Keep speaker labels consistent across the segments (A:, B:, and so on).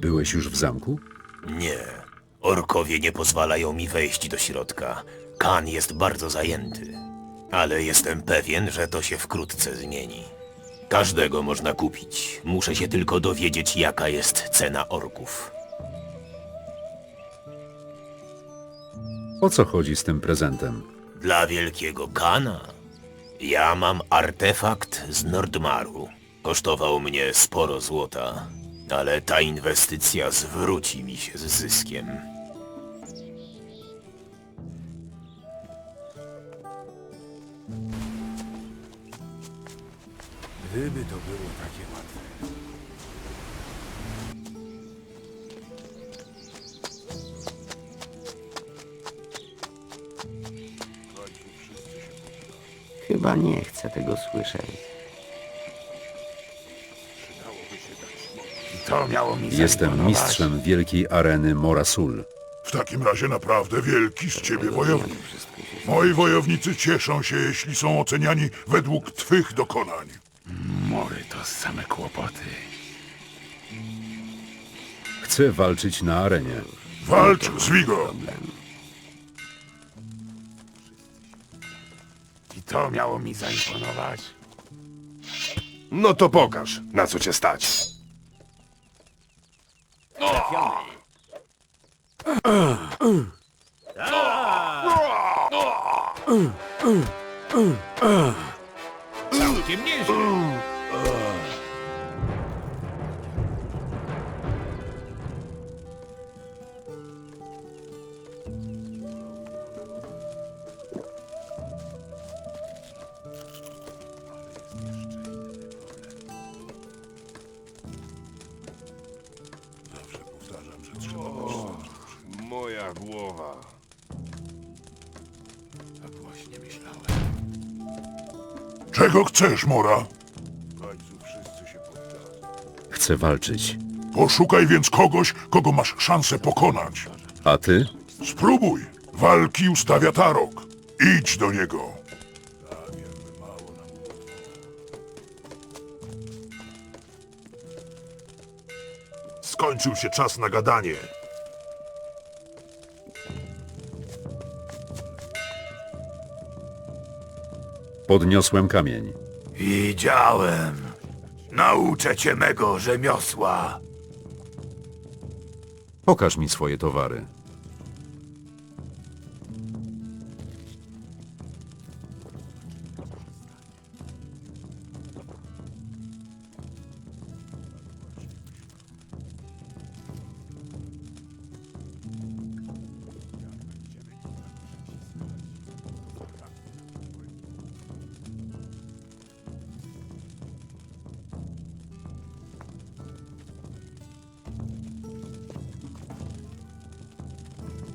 A: Byłeś już w zamku?
B: Nie. Orkowie nie pozwalają mi wejść do środka. Kan jest bardzo zajęty. Ale jestem pewien, że to się wkrótce zmieni. Każdego można kupić. Muszę się tylko dowiedzieć, jaka jest cena orków.
A: O co chodzi z tym prezentem?
B: Dla wielkiego Kana? Ja mam artefakt z Nordmaru. Kosztował mnie sporo złota, ale ta inwestycja zwróci mi się z zyskiem.
C: Gdyby to było takie łatwe.
D: Chyba nie chcę tego słyszeć.
C: To miało mi
A: Jestem
C: zaimponować.
A: mistrzem wielkiej areny Morasul.
E: W takim razie naprawdę wielki z ciebie wojownik. Moi wojownicy cieszą się, jeśli są oceniani według twych dokonań.
C: Mory to same kłopoty.
A: Chcę walczyć na arenie.
E: Walcz z Vigo!
C: I to miało mi zaimponować.
F: No to pokaż, na co cię stać.
B: Całkiem nieźle.
F: Moja głowa.
C: Tak właśnie myślałem.
E: Czego chcesz, Mora?
F: W końcu wszyscy się poddadzą.
A: Chcę walczyć.
E: Poszukaj więc kogoś, kogo masz szansę pokonać.
A: A ty?
E: Spróbuj. Walki ustawia Tarok. Idź do niego.
F: Skończył się czas na gadanie.
A: Podniosłem kamień.
C: Widziałem. Nauczę cię mego rzemiosła.
A: Pokaż mi swoje towary.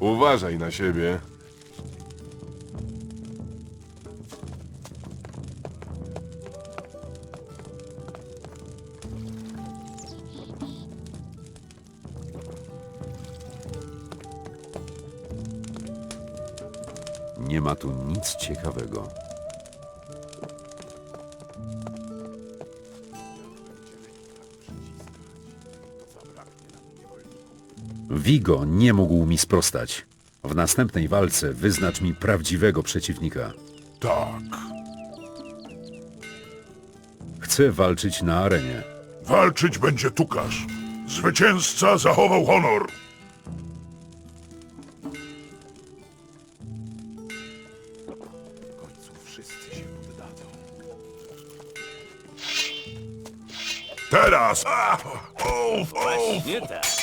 F: Uważaj na siebie.
A: Nie ma tu nic ciekawego. Vigo nie mógł mi sprostać. W następnej walce wyznacz mi prawdziwego przeciwnika.
E: Tak.
A: Chcę walczyć na arenie.
E: Walczyć będzie Tukasz. Zwycięzca zachował honor.
C: W końcu wszyscy się poddadzą.
E: Teraz! A! Uf, uf,
B: Nie tak.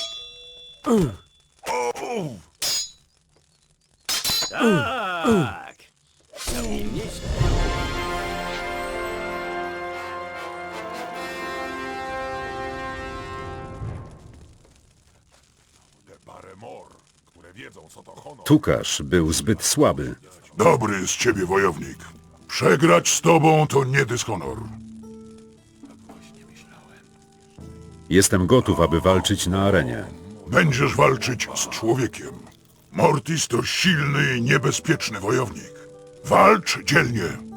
B: Tak. Całkiem nieźle.
A: Tukasz był zbyt słaby.
E: Dobry z ciebie wojownik. Przegrać z tobą to nie dyshonor.
A: Jestem gotów, aby walczyć na arenie.
E: Będziesz walczyć z człowiekiem. Mortis to silny i niebezpieczny wojownik. Walcz dzielnie.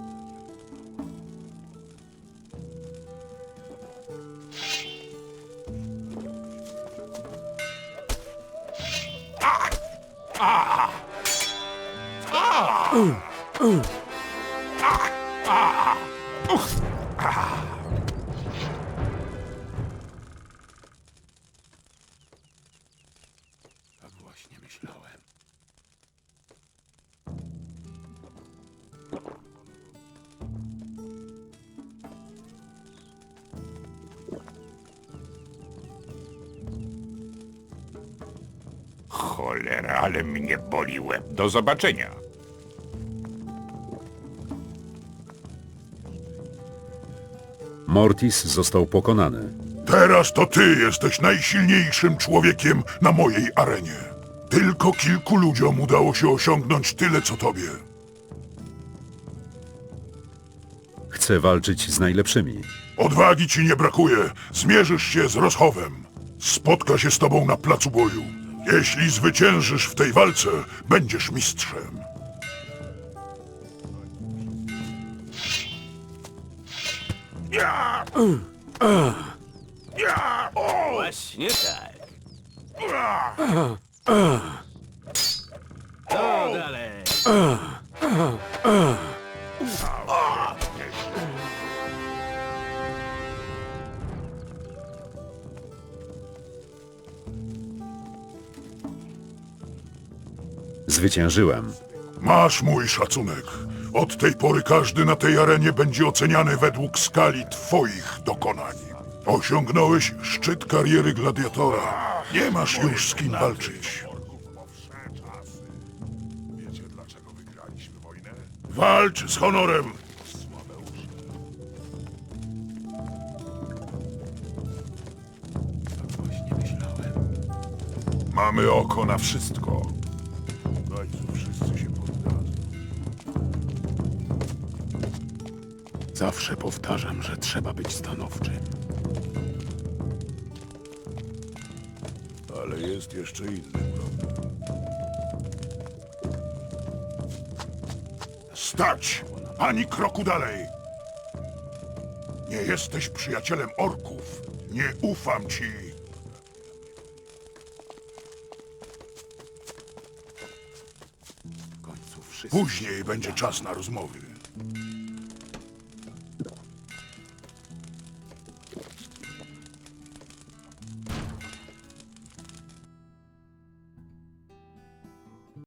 C: Myślałem.
G: Cholera, ale mnie boli łeb. Do zobaczenia.
A: Mortis został pokonany.
E: Teraz to ty jesteś najsilniejszym człowiekiem na mojej arenie. Tylko kilku ludziom udało się osiągnąć tyle, co tobie.
A: Chcę walczyć z najlepszymi.
E: Odwagi ci nie brakuje. Zmierzysz się z Roshowem. Spotka się z tobą na placu boju. Jeśli zwyciężysz w tej walce, będziesz mistrzem.
D: Właśnie tak.
A: Zwyciężyłem.
E: Masz mój szacunek. Od tej pory każdy na tej arenie będzie oceniany według skali twoich dokonań. Osiągnąłeś szczyt kariery gladiatora. Nie masz już z kim walczyć.
C: Wiecie dlaczego wygraliśmy wojnę?
E: Walcz z honorem. Mamy oko na wszystko.
C: Wszyscy się. Zawsze powtarzam, że trzeba być stanowczym.
E: Ale jest jeszcze inny problem. Stać! Ani kroku dalej! Nie jesteś przyjacielem orków. Nie ufam ci.
C: W końcu wszyscy.
E: Później będzie czas na rozmowy.